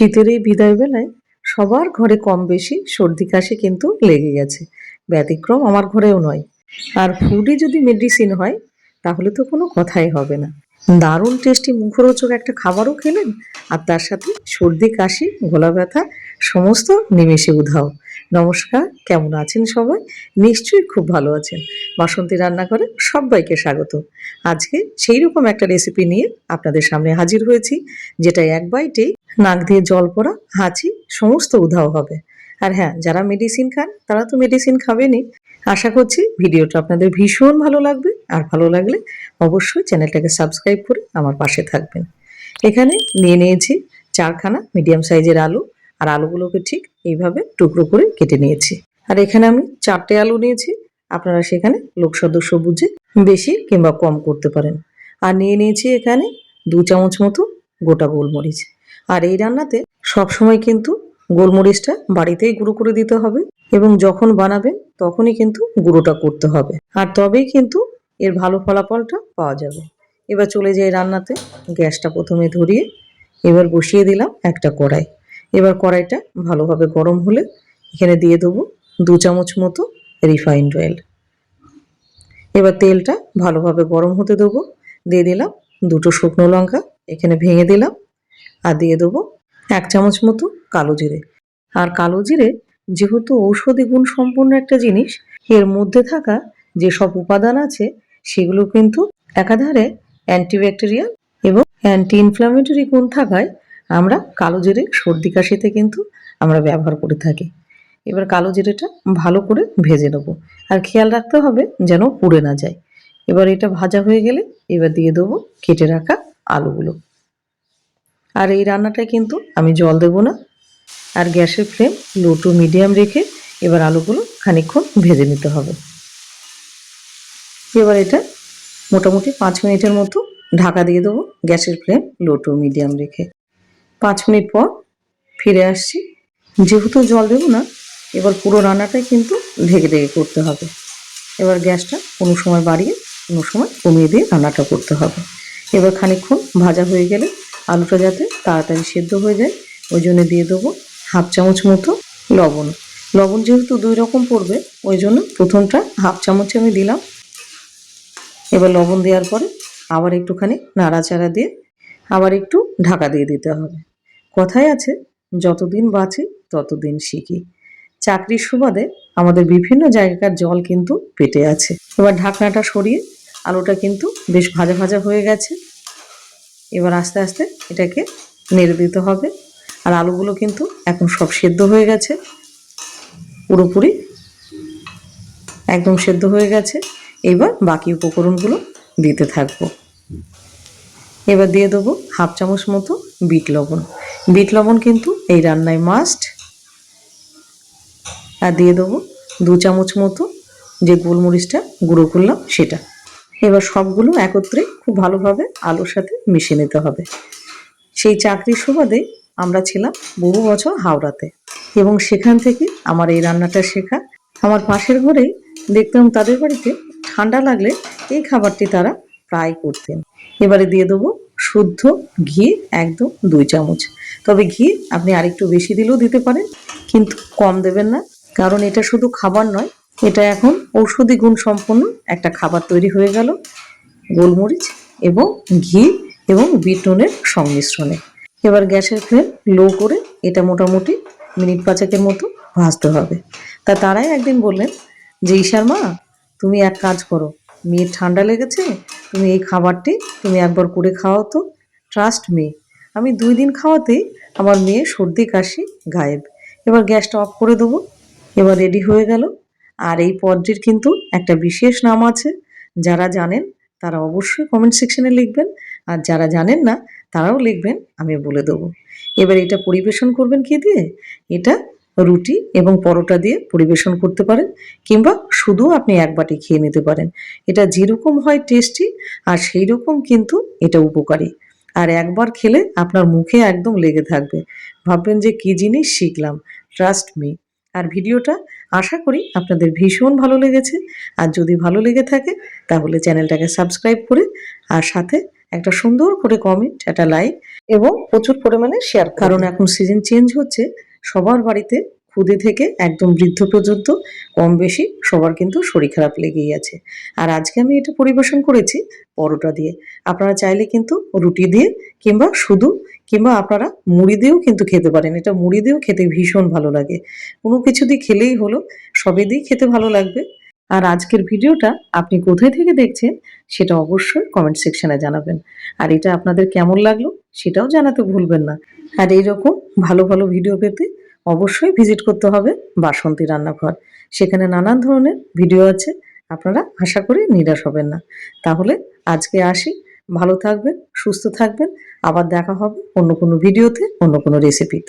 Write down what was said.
শীতের এই বিদায় বেলায় সবার ঘরে কম বেশি সর্দি কাশি কিন্তু লেগে গেছে। ব্যতিক্রম আমার ঘরেও নয়। আর ফুডে যদি মেডিসিন হয়, তাহলে তো কোনো কথাই হবে না। দারুণ টেস্টি মুখরোচক একটা খাবারও খেলেন আর তার সাথে সর্দি, কাশি গলা ব্যথা সমস্ত নিমেষে উধাও। নমস্কার, কেমন আছেন সবাই? নিশ্চয়ই খুব ভালো আছেন। বাসন্তী রান্না রান্নাঘরে সবাইকে স্বাগত। আজকে সেই রকম একটা রেসিপি নিয়ে আপনাদের সামনে হাজির হয়েছি যেটা এক বাইটেই নাক দিয়ে জল পড়া, হাঁচি, সমস্ত উধাও হবে। আর হ্যাঁ যারা মেডিসিন খান, তারা তো মেডিসিন খাবেনই। আশা করছি ভিডিওটা আপনাদের ভীষণ ভালো লাগবে। আর ভালো লাগলে অবশ্যই চ্যানেলটাকে সাবস্ক্রাইব করে আমার পাশে থাকবেন। এখানে নিয়ে নিয়েছি চারখানা মিডিয়াম সাইজের আলু। আর আলুগুলোকে ঠিক এইভাবে টুকরো করে কেটে নিয়েছি। আর এখানে আমি চারটে আলু নিয়েছি। আপনারা সেখানে লোক সদস্য বুঝে বেশি কিংবা কম করতে পারেন। আর নিয়ে নিয়েছি এখানে দু চামচ মতো গোটা গোলমরিচ। আর এই রান্নাতে সবসময় কিন্তু গোলমরিচটা বাড়িতেই গুঁড়ো করে দিতে হবে এবং যখন বানাবেন তখনই কিন্তু গুঁড়োটা করতে হবে। আর তবেই কিন্তু এর ভালো ফলাফলটা পাওয়া যাবে। এবার চলে যাই রান্নাতে। গ্যাসটা প্রথমে ধরিয়ে এবার বসিয়ে দিলাম একটা কড়াই। এবার কড়াইটা ভালোভাবে গরম হলে এখানে দিয়ে দেবো দু চামচ মতো রিফাইন্ড অয়েল। এবার তেলটা ভালোভাবে গরম হতে দেবো। দিয়ে দিলাম দুটো শুকনো লঙ্কা, এখানে ভেঙে দিলাম। আর দিয়ে দেবো এক চামচ মতো কালো জিরে। আর কালো জিরে যেহেতু ঔষধি গুণ সম্পন্ন একটা জিনিস, এর মধ্যে থাকা যে সব উপাদান আছে, সেগুলো কিন্তু একাধারে অ্যান্টিব্যাকটেরিয়াল এবং অ্যান্টি ইনফ্ল্যামেটরি গুণ থাকায় আমরা কালো জিরে সর্দি কাশিতে কিন্তু আমরা ব্যবহার করে থাকি। এবার কালো জিরেটা ভালো করে ভেজে নেব। আর খেয়াল রাখতে হবে যেন পুড়ে না যায়। এবার এটা ভাজা হয়ে গেলে এবার দিয়ে দেবো কেটে রাখা আলুগুলো। আর এই রান্নাটায় কিন্তু আমি জল দেব না। আর গ্যাসের ফ্লেম লো টু মিডিয়াম রেখে এবার আলুগুলো খানিকক্ষণ ভেজে নিতে হবে। এবার এটা মোটামুটি পাঁচ মিনিটের মতো ঢাকা দিয়ে দেবো গ্যাসের ফ্লেম লো টু মিডিয়াম রেখে। পাঁচ মিনিট পর ফিরে আসছি। যেহেতু জল দেবো না, এবার পুরো রান্নাটাই কিন্তু ঢেকে ঢেকে করতে হবে। এবার গ্যাসটা কোনো সময় বাড়িয়ে কোনো সময় কমিয়ে দিয়ে রান্নাটা করতে হবে। এবার খানিকক্ষণ ভাজা হয়ে গেলে আলুটা যাতে তাড়াতাড়ি সেদ্ধ হয়ে যায়, ওই জন্য দিয়ে দেবো হাফ চামচ মতো লবণ। লবণ যেহেতু দুই রকম পড়বে, ওই জন্য প্রথমটা হাফ চামচে আমি দিলাম। এবার লবণ দেওয়ার পরে আবার একটুখানি নাড়াচাড়া দিয়ে আবার একটু ঢাকা দিয়ে দিতে হবে। কথায় আছে, যতদিন বাঁচি ততদিন শিখি। চাকরির সুবাদে আমাদের বিভিন্ন জায়গাকার জল কিন্তু পেটে আছে। এবার ঢাকনাটা সরিয়ে আলুটা কিন্তু বেশ ভাজা ভাজা হয়ে গেছে। এবার আস্তে আস্তে এটাকে নেড়ে দিতে হবে। আর আলুগুলো কিন্তু এখন সব সেদ্ধ হয়ে গেছে। পুরোপুরি একদম সেদ্ধ হয়ে গেছে। এবার বাকি উপকরণগুলো দিতে থাকব। এবার দিয়ে দেবো হাফ চামচ মতো বিট লবণ। বিট লবণ কিন্তু এই রান্নায় মাস্ট আর দিয়ে দেবো দু চামচ মতো যে গোলমরিচটা গুঁড়ো করলাম সেটা। এবার সবগুলো একত্রে খুব ভালোভাবে আলুর সাথে মিশিয়ে নিতে হবে। সেই চাকরির সুবাদে আমরা ছিলাম বহু বছর হাওড়াতে এবং সেখান থেকে আমার এই রান্নাটা শেখা। আমার পাশের ঘরেই দেখতাম তাদের বাড়িতে ঠান্ডা লাগলে এই খাবারটি তারা প্রায় করতেন। এবারে দিয়ে দেবো শুদ্ধ ঘি একদম দুই চামচ। তবে ঘি আপনি আরেকটু বেশি দিলেও দিতে পারেন, কিন্তু কম দেবেন না, কারণ এটা শুধু খাবার নয় এটা এখন ঔষধি গুণ সম্পন্ন একটা খাবার তৈরি হয়ে গেল। গোলমরিচ এবং ঘি এবং বিট নুনের সংমিশ্রণে। এবার গ্যাসের ফ্লেম লো করে এটা মোটামুটি মিনিট পাঁচেকের মতো ভাজতে হবে। তা তারাই একদিন বললেন যে, ঈশার মা, তুমি এক কাজ করো। মেয়ের ঠান্ডা লেগেছে, তুমি এই খাবারটি তুমি একবার করে খাওয়াও তো। ট্রাস্ট মি আমি দুই দিন খাওয়াতেই আমার মেয়ে সর্দি কাশি গায়েব। এবার গ্যাসটা অফ করে দেবো। এবার রেডি হয়ে গেল আর এই পদটির কিন্তু একটা বিশেষ নাম আছে। যারা জানেন তারা অবশ্যই কমেন্ট সেকশনে লিখবেন, আর যারা জানেন না তারাও লিখবেন, আমি বলে দেবো। এবার এটা পরিবেশন করবেন কি দিয়ে? এটা রুটি এবং পরোটা দিয়ে পরিবেশন করতে পারেন, কিংবা শুধু আপনি এক বাটি খেয়ে নিতে পারেন। এটা যেরকম হয় টেস্টি আর সেই রকম কিন্তু এটা উপকারী। আর একবার খেলে আপনার মুখে একদম লেগে থাকবে। ভাববেন যে কি জিনিস শিখলাম ট্রাস্ট মি আর ভিডিওটা আশা করি আপনাদের ভীষণ ভালো লেগেছে। আর যদি ভালো লেগে থাকে, তাহলে চ্যানেলটাকে সাবস্ক্রাইব করে আর সাথে একটা সুন্দর করে কমেন্ট একটা লাইক এবং প্রচুর পরিমাণে শেয়ার কারণ এখন সিজন চেঞ্জ হচ্ছে, সবার বাড়িতে খুদে থেকে একদম বৃদ্ধ পর্যন্ত, কম বেশি সবার কিন্তু শরীর খারাপ লেগেই আছে। আর আজকে আমি এটা পরিবেশন করেছি পরোটা দিয়ে। আপনারা চাইলে কিন্তু রুটি দিয়ে কিংবা শুধু কিংবা আপনারা মুড়ি দিয়েও কিন্তু খেতে পারেন। এটা মুড়ি দিয়েও খেতে ভীষণ ভালো লাগে। কোনো কিছু দিয়ে খেলেই হলো, সবই দিয়ে খেতে ভালো লাগবে। আর আজকের ভিডিওটা আপনি কোথায় থেকে দেখছেন, সেটা অবশ্যই কমেন্ট সেকশনে জানাবেন। আর এটা আপনাদের কেমন লাগল, সেটাও জানাতে ভুলবেন না। আর এইরকম ভালো ভালো ভিডিও পেতে অবশ্যই ভিজিট করতে হবে বাসন্তী রান্নাঘর। সেখানে নানান ধরনের ভিডিও আছে, আপনারা আশা করি নিরাশ হবেন না। তাহলে আজকে আসি ভালো থাকবেন সুস্থ থাকবেন। আবার দেখা হবে অন্য কোনো ভিডিওতে অন্য কোনো রেসিপিতে